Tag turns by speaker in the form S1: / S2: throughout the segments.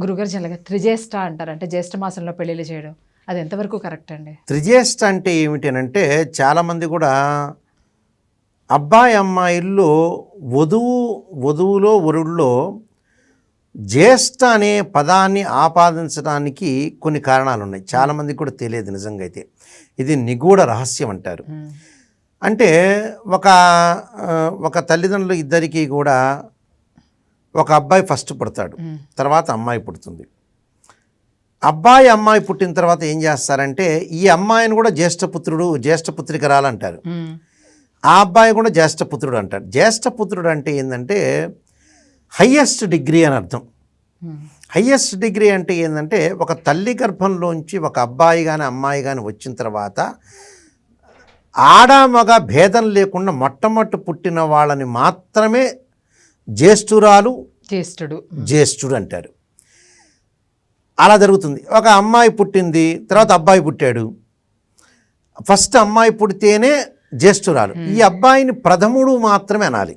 S1: గురుగారు జనరల్గా త్రిజ్యేష్ఠ అంటారు. అంటే జ్యేష్ఠ మాసంలో పెళ్ళిళ్ళు చేయడం. అది ఎంతవరకు కరెక్ట్ అండి?
S2: త్రిజ్యేష్ఠ అంటే ఏమిటనంటే చాలామంది కూడా అబ్బాయి అమ్మాయిల్లో వధువు వధువులో వరుడులో జ్యేష్ఠ అనే పదాన్ని ఆపాదించడానికి కొన్ని కారణాలు ఉన్నాయి. చాలామందికి కూడా తెలియదు నిజంగా అయితే. ఇది నిగూఢ రహస్యం అంటారు. అంటే ఒక ఒక తల్లిదండ్రులు ఇద్దరికీ కూడా ఒక అబ్బాయి ఫస్ట్ పుడతాడు. తర్వాత అమ్మాయి పుడుతుంది. అబ్బాయి అమ్మాయి పుట్టిన తర్వాత ఏం చేస్తారంటే ఈ అమ్మాయిని కూడా జ్యేష్ఠపుత్రుడు
S1: ఉమ్,
S2: ఆ అబ్బాయి కూడా జ్యేష్ఠపుత్రుడు అంటారు. జ్యేష్ఠపుత్రుడు అంటే ఏంటంటే హయ్యెస్ట్ డిగ్రీ అని అర్థం. హయ్యెస్ట్ డిగ్రీ అంటే ఏంటంటే ఒక తల్లి గర్భంలోంచి ఒక అబ్బాయి కానీ అమ్మాయి కానీ వచ్చిన తర్వాత ఆడ మగ భేదం లేకుండా మొట్టమొదటి పుట్టిన వాళ్ళని మాత్రమే జ్యేష్ఠురాలు
S1: జ్యేష్ఠుడు.
S2: జ్యేష్ఠుడు అంటారు. అలా జరుగుతుంది. ఒక అమ్మాయి పుట్టింది తర్వాత అబ్బాయి పుట్టాడు. ఫస్ట్ అమ్మాయి పుడితేనే జ్యేష్ఠురాలు. ఈ అబ్బాయిని ప్రథముడు మాత్రమే అనాలి.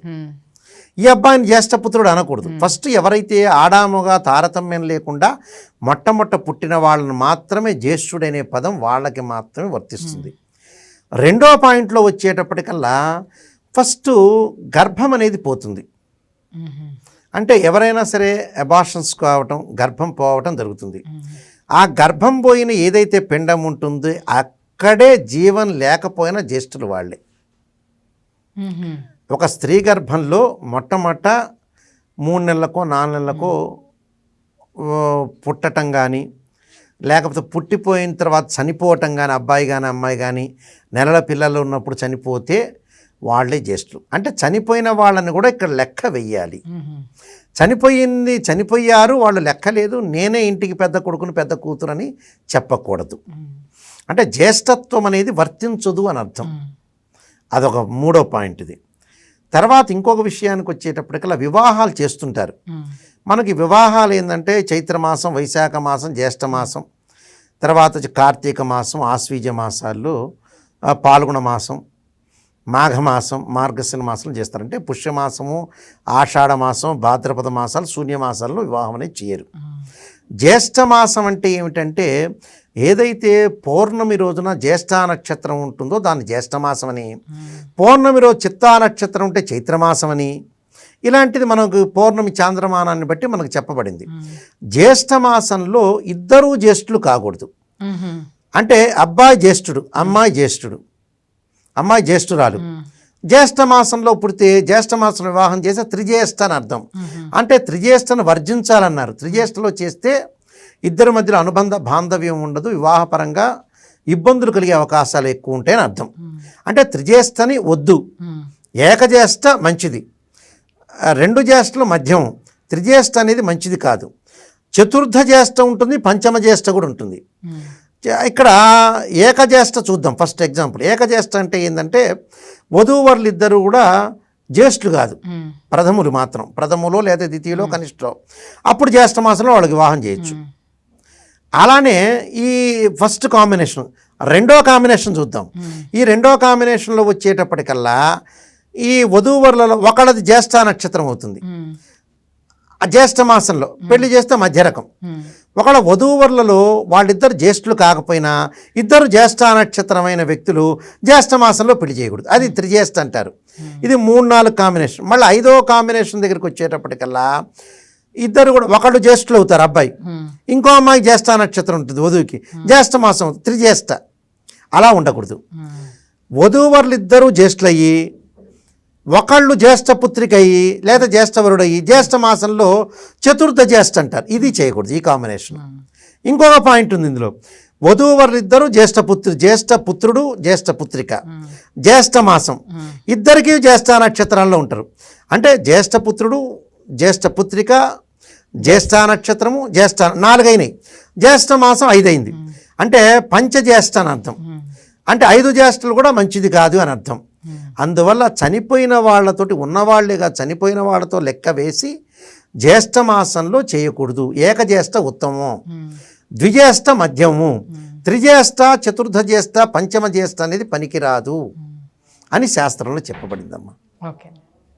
S2: ఈ అబ్బాయిని జ్యేష్ఠపుత్రుడు అనకూడదు. ఫస్ట్ ఎవరైతే ఆడాముగా తారతమ్యం లేకుండా మొట్టమొట్ట పుట్టిన వాళ్ళని మాత్రమే జ్యేష్ఠుడనే పదం వాళ్ళకి మాత్రమే వర్తిస్తుంది. రెండో పాయింట్లో వచ్చేటప్పటికల్లా ఫస్ట్ గర్భం అనేది పోతుంది. అంటే ఎవరైనా సరే అబార్షన్స్ కావటం గర్భం పోవటం జరుగుతుంది. ఆ గర్భం పోయిన ఏదైతే పిండం ఉంటుందో అక్కడే జీవం లేకపోయినా జ్యేష్ఠులు వాళ్ళే. ఒక స్త్రీ గర్భంలో మొట్టమొదట మూడు నెలలకో నాలుగు నెలలకో పుట్టటం కానీ లేకపోతే పుట్టిపోయిన తర్వాత చనిపోవటం కానీ అబ్బాయి కానీ అమ్మాయి కానీ నెలల పిల్లలు ఉన్నప్పుడు చనిపోతే వాళ్ళే జ్యేష్ఠులు. అంటే చనిపోయిన వాళ్ళని కూడా ఇక్కడ లెక్క వెయ్యాలి. చనిపోయింది చనిపోయారు వాళ్ళు లెక్క లేదు నేనే ఇంటికి పెద్ద కొడుకుని పెద్ద కూతురు అని చెప్పకూడదు అంటే జ్యేష్ఠత్వం అనేది వర్తించదు అని అర్థం. అదొక మూడో పాయింట్ ఇది. తర్వాత ఇంకొక విషయానికి వచ్చేటప్పటికల్లా వివాహాలు చేస్తుంటారు. మనకి వివాహాలు ఏంటంటే చైత్రమాసం వైశాఖ మాసం జ్యేష్ఠ మాసం. తర్వాత కార్తీక మాసం ఆశ్వీజ మాసాల్లో పాల్గొన మాసం మాఘమాసం మార్గశిర మాసం చేస్తారంటే పుష్యమాసము ఆషాఢ మాసం భాద్రపద మాసాలు శూన్యమాసాల్లో వివాహం అనేది చేయరు.
S1: ఉమ్,
S2: జ్యేష్ఠ మాసం అంటే ఏమిటంటే ఏదైతే పౌర్ణమి రోజున జ్యేష్ఠ నక్షత్రం ఉంటుందో దాన్ని జ్యేష్ఠ మాసం అని పౌర్ణమి రోజు చిత్తా నక్షత్రం ఉంటే చైత్రమాసం అని ఇలాంటిది మనకు పౌర్ణమి చాంద్రమానాన్ని బట్టి మనకు చెప్పబడింది.
S1: ఉమ్,
S2: జ్యేష్ఠ మాసంలో ఇద్దరూ జ్యేష్ఠులు కాకూడదు. అంటే అబ్బాయి జ్యేష్ఠుడు అమ్మాయి జ్యేష్ఠుడు. అమ్మాయి జ్యేష్ఠురాలు.
S1: ఉమ్,
S2: జ్యేష్ఠ మాసంలో పుడితే జ్యేష్ఠ మాసం వివాహం చేస్తే త్రిజ్యేష్ఠ అని అర్థం. అంటే త్రిజ్యేష్ఠను వర్జించాలన్నారు. త్రిజ్యేష్ఠలో చేస్తే ఇద్దరి మధ్యలో అనుబంధ బాంధవ్యం ఉండదు వివాహపరంగా ఇబ్బందులు కలిగే అవకాశాలు ఎక్కువ ఉంటాయని అర్థం. అంటే త్రిజ్యేష్ఠని వద్దు. ఏకజ్యేష్ఠ మంచిది. రెండు జ్యేష్ఠలు మధ్యం త్రిజ్యేష్ఠ అనేది మంచిది కాదు. చతుర్థ జ్యేష్ఠ ఉంటుంది పంచమ జ్యేష్ఠ కూడా ఉంటుంది. ఇక్కడ ఏకజ్యేష్ఠ చూద్దాం. First example. ఏకజ్యేష్ఠ అంటే ఏంటంటే వధూవరులు ఇద్దరు కూడా జ్యేష్ఠులు కాదు. ప్రథములు మాత్రం. ప్రథములో లేదా ద్వితీయలో కనిష్టలో. అప్పుడు జ్యేష్ఠ మాసంలో వాళ్ళకి వివాహం చేయొచ్చు. అలానే ఈ ఫస్ట్ కాంబినేషన్ రెండో కాంబినేషన్ చూద్దాం. ఈ రెండో కాంబినేషన్లో వచ్చేటప్పటికల్లా ఈ వధూవరులలో ఒకళ్ళది జ్యేష్ఠ నక్షత్రం అవుతుంది. జ్యేష్ఠ మాసంలో పెళ్ళి చేస్తే మధ్య రకం
S1: ఉమ్,
S2: ఒకళ్ళ వధూవరులలో వాళ్ళిద్దరు జ్యేష్ఠులు కాకపోయినా ఇద్దరు జ్యేష్ఠ నక్షత్రమైన వ్యక్తులు జ్యేష్ఠ మాసంలో పెళ్ళి చేయకూడదు. అది త్రిజ్యేష్ఠ అంటారు. ఇది మూడు నాలుగు కాంబినేషన్ మళ్ళీ ఐదో కాంబినేషన్ దగ్గరికి వచ్చేటప్పటికల్లా ఇద్దరు కూడా ఒకళ్ళు జ్యేష్ఠులు అవుతారు అబ్బాయి. ఇంకో అమ్మాయి జ్యేష్ఠ నక్షత్రం ఉంటుంది వధువుకి. జ్యేష్ఠ మాసం త్రిజ్యేష్ఠ. అలా ఉండకూడదు. వధూవరులు ఇద్దరూ జ్యేష్ఠులయ్యి ఒకళ్ళు జ్యేష్ఠ పుత్రిక అయ్యి లేదా జ్యేష్ఠవరుడు అయ్యి జ్యేష్ఠ మాసంలో చతుర్థ జ్యేష్ఠ అంటారు. ఇది చేయకూడదు ఈ కాంబినేషన్ ఇంకొక పాయింట్ ఉంది ఇందులో. వధూవరులు ఇద్దరు జ్యేష్ఠ పుత్రు జ్యేష్ఠ పుత్రుడు జ్యేష్ఠ పుత్రిక. జ్యేష్ఠ మాసం. ఇద్దరికీ జ్యేష్ఠ నక్షత్రాల్లో ఉంటారు. అంటే జ్యేష్ఠ పుత్రుడు జ్యేష్ఠ పుత్రిక జ్యేష్ఠ నక్షత్రము జ్యేష్ఠ నాలుగైనాయి. జ్యేష్ఠ మాసం ఐదైంది. అంటే పంచజ్యేష్ఠ అని అర్థం. అంటే ఐదు జ్యేష్ఠలు కూడా మంచిది కాదు అని అర్థం. అందువల్ల చనిపోయిన వాళ్ళతోటి ఉన్నవాళ్ళేగా చనిపోయిన వాళ్ళతో లెక్క వేసి జ్యేష్ఠ మాసంలో చేయకూడదు. ఏకజ్యేష్ఠ ఉత్తమం
S1: ఉమ్,
S2: ద్విజ్యేష్ఠ మధ్యము. త్రిజ్యేష్ఠ చతుర్థ జ్యేష్ఠ పంచమ జ్యేష్ఠ అనేది పనికిరాదు అని శాస్త్రంలో చెప్పబడిందమ్మా.
S1: ఓకే.